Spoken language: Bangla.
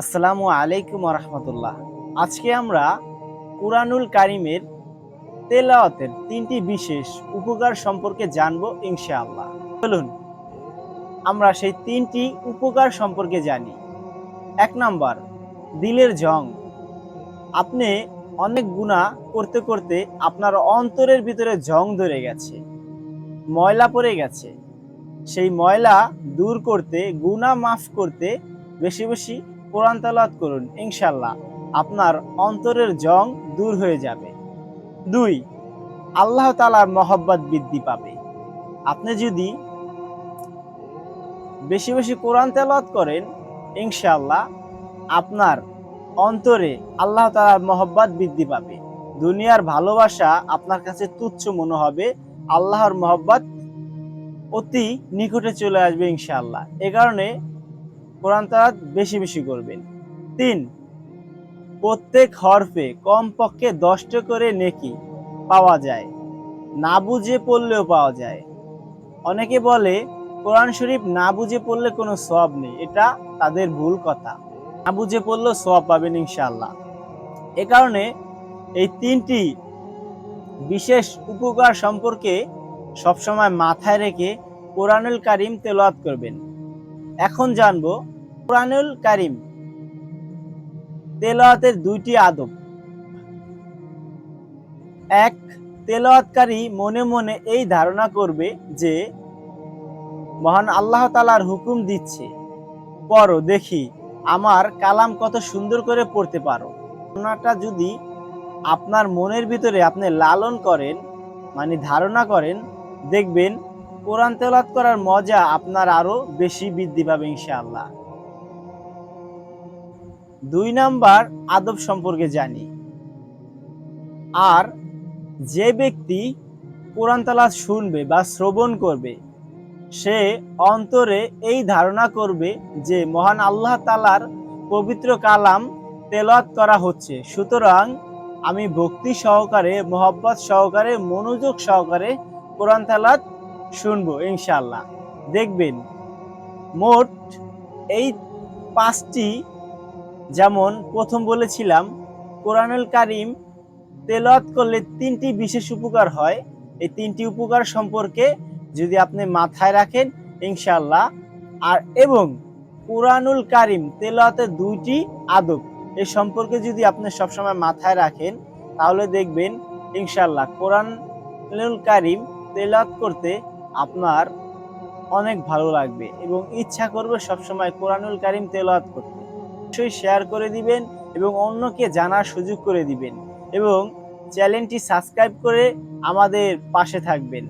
আসসালামু আলাইকুম রহমতুল্লাহ আজকে আমরা কুরআনুল কারিমের তেলাওয়াতের তিনটি বিশেষ উপকার সম্পর্কে জানব ইনশাআল্লাহ। চলুন, আমরা সেই তিনটি উপকার সম্পর্কে জানি। এক নাম্বার, দিলের জং। আপনি অনেক গুণা করতে করতে আপনার অন্তরের ভিতরে জং ধরে গেছে, ময়লা পড়ে গেছে। সেই ময়লা দূর করতে গুণা মাফ করতে বেশি বেশি কোরআন তালাত করুন ইনশাল্লাহ আপনার অন্তরের জং দূর হয়ে যাবে। দুই, আল্লাহ তালার মহব্বত বৃদ্ধি পাবে। আপনি যদি বেশি বেশি কোরআন তেলাওয়াত করেন ইনশাল্লাহ আপনার অন্তরে আল্লাহ তালার মহব্বত বৃদ্ধি পাবে। দুনিয়ার ভালোবাসা আপনার কাছে তুচ্ছ মনে হবে, আল্লাহর মহব্বত অতি নিকটে চলে আসবে ইনশাল্লাহ এ কারণে কোরআন তালাত বেশি বেশি করবেন। তিন, প্রত্যেক হরফে কমপক্ষে দশটা করে নেকি পাওয়া যায়। না বুঝে পড়লেও পাওয়া যায়। অনেকে বলে, কোরআন শরীফ না বুঝে পড়লে কোনো সব নেই। এটা তাদের ভুল কথা। না বুঝে পড়লেও সব পাবেন ইনশাল্লাহ এ কারণে এই তিনটি বিশেষ উপকার সম্পর্কে সবসময় মাথায় রেখে কোরআনুল কারিম তেলাওয়াত করবেন। এখন জানব কোরআনুল কারিম। তেলাওয়াতের দুইটি আদব। এক, তেলাওয়াতকারী মনে মনে এই ধারণা করবে যে, মহান আল্লাহ তালার হুকুম দিচ্ছে, পড়ো, দেখি, আমার কালাম কত সুন্দর করে পড়তে পারো। ধারণাটা যদি আপনার মনের ভিতরে আপনি লালন করেন মানে ধারণা করেন, দেখবেন কোরআন তেলাত করার মজা আপনার আরও বেশি বৃদ্ধি পাবে ইনশাআল্লাহ। দুই নাম্বার আদব সম্পর্কে জানি। আর যে ব্যক্তি কোরআন তালাত শুনবে বা শ্রবণ করবে, সে অন্তরে এই ধারণা করবে যে মহান আল্লাহ তালার পবিত্র কালাম তেলাত করা হচ্ছে। সুতরাং আমি ভক্তি সহকারে, মোহব্বত সহকারে, মনোযোগ সহকারে কোরআন তালাত শুনব ইনশাল্লাহ দেখবেন, মোট এই পাঁচটি যেমন প্রথম বলেছিলাম, কোরআনুল কারিম তেলাওয়াত করলে তিনটি বিশেষ উপকার হয়। এই তিনটি উপকার সম্পর্কে যদি আপনি মাথায় রাখেন ইনশাল্লাহ আর এবং কোরআনুল কারিম তেলাওয়াতের দুইটি আদব এ সম্পর্কে যদি আপনি সবসময় মাথায় রাখেন, তাহলে দেখবেন ইনশাল্লাহ কোরআনুল কারিম তেলাওয়াত করতে আপনার অনেক ভালো লাগবে এবং ইচ্ছা করবে সবসময় কোরআনুল কারিম তেলাওয়াত করতে। অবশ্যই শেয়ার করে দিবেন এবং অন্যকে জানার সুযোগ করে দিবেন এবং চ্যানেলটি সাবস্ক্রাইব করে আমাদের পাশে থাকবেন।